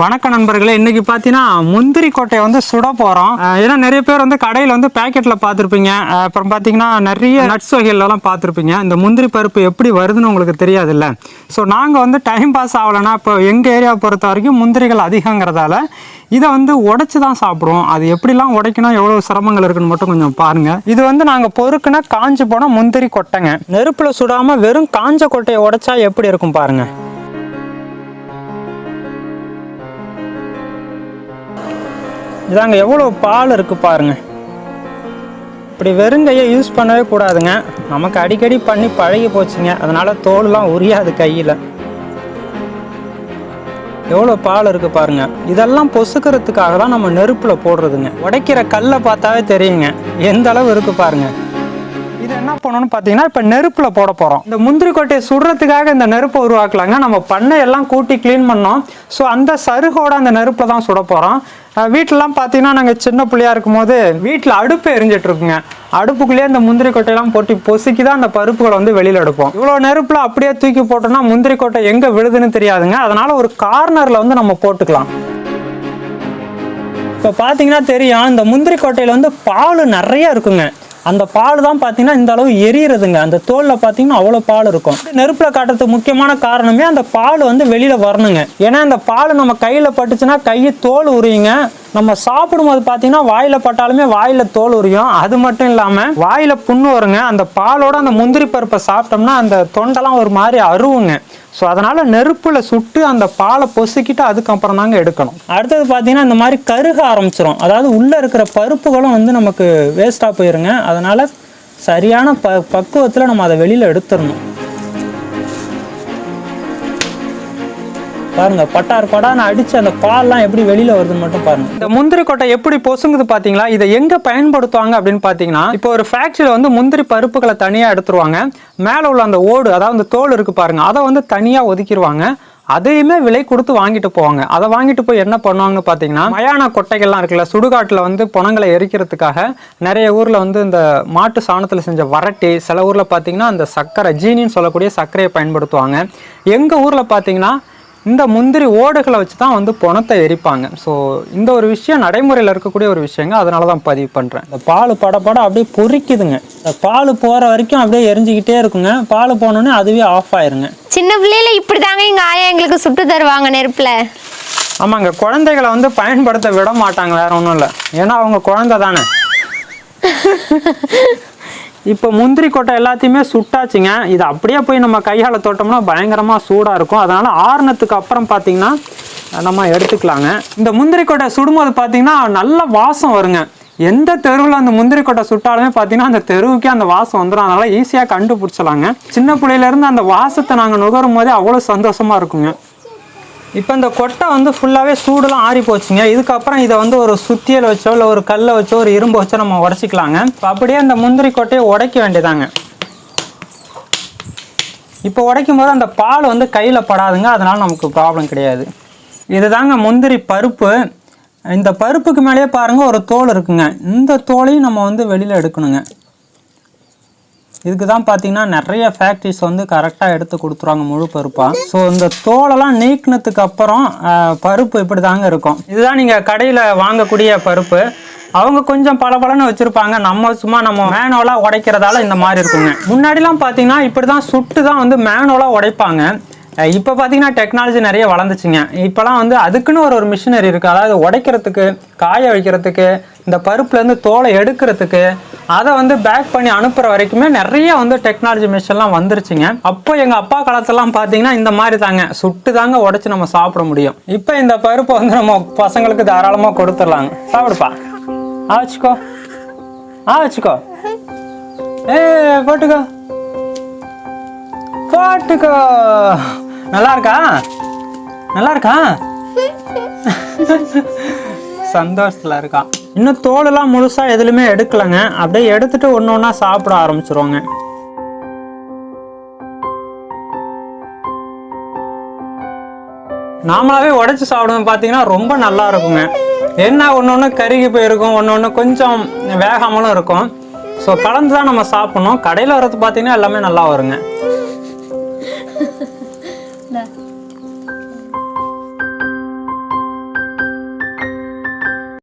வணக்கம் நண்பர்களே இன்னைக்கு பார்த்தீங்கன்னா முந்திரி கொட்டையை வந்து சுட போகிறோம் ஏன்னா நிறைய பேர் வந்து கடையில் வந்து பேக்கெட்டில் பார்த்துருப்பீங்க அப்புறம் பார்த்தீங்கன்னா நிறைய நட்ஸ் வகையிலலாம் பார்த்துருப்பீங்க இந்த முந்திரி பருப்பு எப்படி வருதுன்னு உங்களுக்கு தெரியாதுல்ல. ஸோ நாங்கள் வந்து டைம் பாஸ் ஆகலைன்னா இப்போ எங்கள் ஏரியாவை பொறுத்த வரைக்கும் முந்திரிகள் அதிகங்கிறதால இதை வந்து உடச்சி தான் சாப்பிடுவோம். அது எப்படிலாம் உடைக்கணும் எவ்வளோ சிரமங்கள் இருக்குன்னு மட்டும் கொஞ்சம் பாருங்கள் இது வந்து நாங்கள் பொறுக்குன்னா காஞ்சி போன முந்திரி கொட்டைங்க. நெருப்பில் சுடாமல் வெறும் காஞ்ச கொட்டையை உடைச்சா எப்படி இருக்கும் பாருங்கள் இதாங்க எவ்வளோ பால் இருக்குது பாருங்க. இப்படி வெறுங்கையை யூஸ் பண்ணவே கூடாதுங்க. நமக்கு அடிக்கடி பண்ணி பழகி போச்சுங்க. அதனால் தோலெலாம் உரியாது கையில். எவ்வளோ பால் இருக்குது பாருங்க. இதெல்லாம் பொசுக்கிறதுக்காக தான் நம்ம நெருப்பில் போடுறதுங்க. உடைக்கிற கல்லை பார்த்தாவே தெரியுங்க. எந்த அளவு இருக்குது பாருங்கள் பண்ணணும்னு பார்த்தீங்கன்னா இப்போ நெருப்பில் போட போகிறோம் இந்த முந்திரி கொட்டையை சுடுறதுக்காக இந்த நெருப்பை உருவாக்கலாங்க. நம்ம பண்ணையெல்லாம் கூட்டி க்ளீன் பண்ணோம். ஸோ அந்த சருகோட அந்த நெருப்பில் தான் சுட போகிறோம் வீட்டிலலாம் பார்த்தீங்கன்னா நாங்கள் சின்ன பிள்ளையா இருக்கும்போது வீட்டில் அடுப்பு எரிஞ்சிட்ருக்குங்க அடுப்புக்குள்ளேயே இந்த முந்திரி கொட்டையெல்லாம் போட்டு பொசுக்கி தான் அந்த பருப்புகளை வந்து வெளியில் எடுப்போம். இவ்வளோ நெருப்பில் அப்படியே தூக்கி போட்டோம்னா முந்திரி கொட்டை எங்கே விழுதுன்னு தெரியாதுங்க. அதனால் ஒரு கார்னரில் வந்து நம்ம போட்டுக்கலாம். இப்போ பார்த்தீங்கன்னா தெரியும். இந்த முந்திரி கொட்டையில் வந்து பால் நிறைய இருக்குங்க. அந்த பால் தான் பார்த்தீங்கன்னா இந்த அளவு எரியறதுங்க. அந்த தோலில் பார்த்தீங்கன்னா அவ்வளோ பால் இருக்கும். நெருப்பில் காட்டுறதுக்கு முக்கியமான காரணமே அந்த பால் வந்து வெளியில் வரணுங்க. ஏன்னா அந்த பால் நம்ம கையில் பட்டுச்சுன்னா கையை தோல் உரியுங்க. நம்ம சாப்பிடும்போது பார்த்தீங்கன்னா வாயில் பட்டாலுமே வாயில் தோல் உரியும். அது மட்டும் இல்லாமல் வாயில் புண்ணு வருங்க. அந்த பாலோட அந்த முந்திரி பருப்பை சாப்பிட்டோம்னா அந்த தொண்டெல்லாம் ஒரு மாதிரி அருவுங்க. ஸோ அதனால் நெருப்பில் சுட்டு அந்த பாலை பொசுக்கிட்டு அதுக்கப்புறம் தாங்க எடுக்கணும். அடுத்தது பார்த்தீங்கன்னா இந்த மாதிரி கருக ஆரம்பிச்சிரும். அதாவது உள்ளே இருக்கிற பருப்புகளும் வந்து நமக்கு வேஸ்ட்டாக போயிருங்க. அதனால் சரியான ப பக்குவத்தில் நம்ம அதை வெளியில் எடுத்துடணும். பாருங்க பட்டார் படான்னு அடிச்சு அந்த பால்லாம் எப்படி வெளியில வருதுன்னு மட்டும் பாருங்க. இந்த முந்திரி கொட்டை எப்படி பொசுங்குது பாத்தீங்களா? இதை எங்க பயன்படுத்துவாங்க அப்படின்னு பாத்தீங்கன்னா இப்போ ஒரு ஃபேக்டரியில வந்து முந்திரி பருப்புகளை தனியா எடுத்துருவாங்க. மேல உள்ள அந்த ஓடு அதாவது அந்த தோல் இருக்கு பாருங்க அதை வந்து தனியா ஒதுக்கிடுவாங்க அதையுமே விலை கொடுத்து வாங்கிட்டு போவாங்க. அதை வாங்கிட்டு போய் என்ன பண்ணுவாங்கன்னு பார்த்தீங்கன்னா மயான கொட்டைகள்லாம் இருக்குல்ல சுடுகாட்டில் வந்து பணங்களை எரிக்கிறதுக்காக நிறைய ஊரில் வந்து இந்த மாட்டு சாணத்தில் செஞ்ச வரட்டி சில ஊரில் பார்த்தீங்கன்னா அந்த சர்க்கரை ஜீனின்னு சொல்லக்கூடிய சர்க்கரையை பயன்படுத்துவாங்க. எங்கள் ஊரில் பார்த்தீங்கன்னா இந்த முந்திரி ஓடுகளை வச்சு தான் வந்து பணத்தை எரிப்பாங்க. ஸோ இந்த ஒரு விஷயம் நடைமுறையில் இருக்கக்கூடிய ஒரு விஷயங்க. அதனால தான் பதிவு பண்ணுறேன் இந்த பால் பட பட அப்படியே பொரிக்குதுங்க இந்த பால் போகிற வரைக்கும் அப்படியே எரிஞ்சுக்கிட்டே இருக்குங்க. பால் போனோடனே அதுவே ஆஃப் ஆயிருங்க. சின்ன பிள்ளையில இப்படிதாங்க எங்க ஆயா எங்களுக்கு சுட்டு தருவாங்க நெருப்புல? ஆமாங்க. குழந்தைகளை வந்து பயன்படுத்த விட மாட்டாங்க வேற ஒன்றும் இல்லை. ஏன்னா அவங்க குழந்தை தானே இப்போ முந்திரி கொட்டை எல்லாத்தையுமே சுட்டாச்சுங்க. இது அப்படியே போய் நம்ம கையால் தொட்டோம்னா பயங்கரமாக சூடாக இருக்கும். அதனால் ஆறுனத்துக்கு அப்புறம் பார்த்தீங்கன்னா நம்ம எடுத்துக்கலாங்க. இந்த முந்திரி கொட்டை சுடும்போது பார்த்தீங்கன்னா நல்ல வாசம் வருங்க. எந்த தெருவில் அந்த முந்திரி கொட்டை சுட்டாலுமே பார்த்தீங்கன்னா அந்த தெருவுக்கே அந்த வாசம் வந்துடும் அதனால் ஈஸியாக கண்டுபிடிச்சலாங்க சின்ன பிள்ளையிலேருந்து அந்த வாசத்தை நாங்கள் நுகரும் போதே அவ்வளோ சந்தோஷமாக இருக்குங்க. இப்போ இந்த கொட்டை வந்து ஃபுல்லாகவே சூடுலாம் ஆறி போச்சுங்க. இதுக்கப்புறம் இதை வந்து ஒரு சுத்தியல் வச்சோ இல்லை ஒரு கல்லை வச்சோ ஒரு இரும்பு வச்சோ நம்ம உடச்சிக்கலாங்க. இப்போ அப்படியே அந்த முந்திரி கொட்டையை உடைக்க வேண்டியதாங்க. இப்போ உடைக்கும் போது அந்த பால் வந்து கையில் படாதுங்க. அதனால் நமக்கு ப்ராப்ளம் கிடையாது. இதுதாங்க முந்திரி பருப்பு. இந்த பருப்புக்கு மேலேயே பாருங்கள் ஒரு தோல் இருக்குங்க. இந்த தோலையும் நம்ம வந்து வெளியில் எடுக்கணுங்க. இதுக்கு தான் பார்த்தீங்கன்னா நிறைய ஃபேக்ட்ரிஸ் வந்து கரெக்டாக எடுத்து கொடுத்துருவாங்க முழு பருப்பாக ஸோ இந்த தோலெல்லாம் நீக்கினதுக்கு அப்புறம் பருப்பு இப்படி தாங்க இருக்கும். இதுதான் நீங்கள் கடையில் வாங்கக்கூடிய பருப்பு. அவங்க கொஞ்சம் பளபளன்னு வச்சுருப்பாங்க. நம்ம சும்மா நம்ம மேனுவலாக உடைக்கிறதால இந்த மாதிரி இருக்குங்க. முன்னாடிலாம் பார்த்தீங்கன்னா இப்படி தான் சுட்டு தான் வந்து மேனுவலாக உடைப்பாங்க. இப்போ பார்த்தீங்கன்னா டெக்னாலஜி நிறைய வளர்ந்துச்சுங்க. இப்போலாம் வந்து அதுக்குன்னு ஒரு ஒரு மிஷினரி இருக்குது அதாவது உடைக்கிறதுக்கு காய வைக்கிறதுக்கு இந்த பருப்புலேருந்து தோலை எடுக்கிறதுக்கு அதை வந்து பேக் பண்ணி அனுப்புகிற வரைக்குமே நிறைய வந்து டெக்னாலஜி மிஷின்லாம் வந்துருச்சுங்க. அப்போ எங்கள் அப்பா காலத்தெல்லாம் பார்த்தீங்கன்னா இந்த மாதிரி தாங்க சுட்டு தாங்க உடைச்சு நம்ம சாப்பிட முடியும். இப்போ இந்த பருப்பை வந்து நம்ம பசங்களுக்கு தாராளமாக கொடுத்துடலாங்க. சாப்பிடுப்பா. ஆ வச்சுக்கோ. ஆ வச்சுக்கோ. ஏ போட்டுக்கோ. போட்டுக்கோ. நல்லா இருக்கா நல்லா இருக்கா. சந்தோஷத்துல இருக்கான் இன்னும் தோலெல்லாம் முழுசா எதுலையுமே எடுக்கலங்க. அப்படியே எடுத்துட்டு ஒன்று ஒன்றா சாப்பிட ஆரம்பிச்சிருவாங்க. நாமளாவே உடைச்சு சாப்பிடுவோம் பார்த்தீங்கன்னா ரொம்ப நல்லா இருக்குங்க. என்ன ஒன்று ஒன்று கருகி போயிருக்கும் ஒன்று ஒன்று கொஞ்சம் வேகாமலும் இருக்கும். ஸோ கலந்து தான் நம்ம சாப்பிடணும். கடையில் வரது பார்த்தீங்கன்னா எல்லாமே நல்லா வருங்க.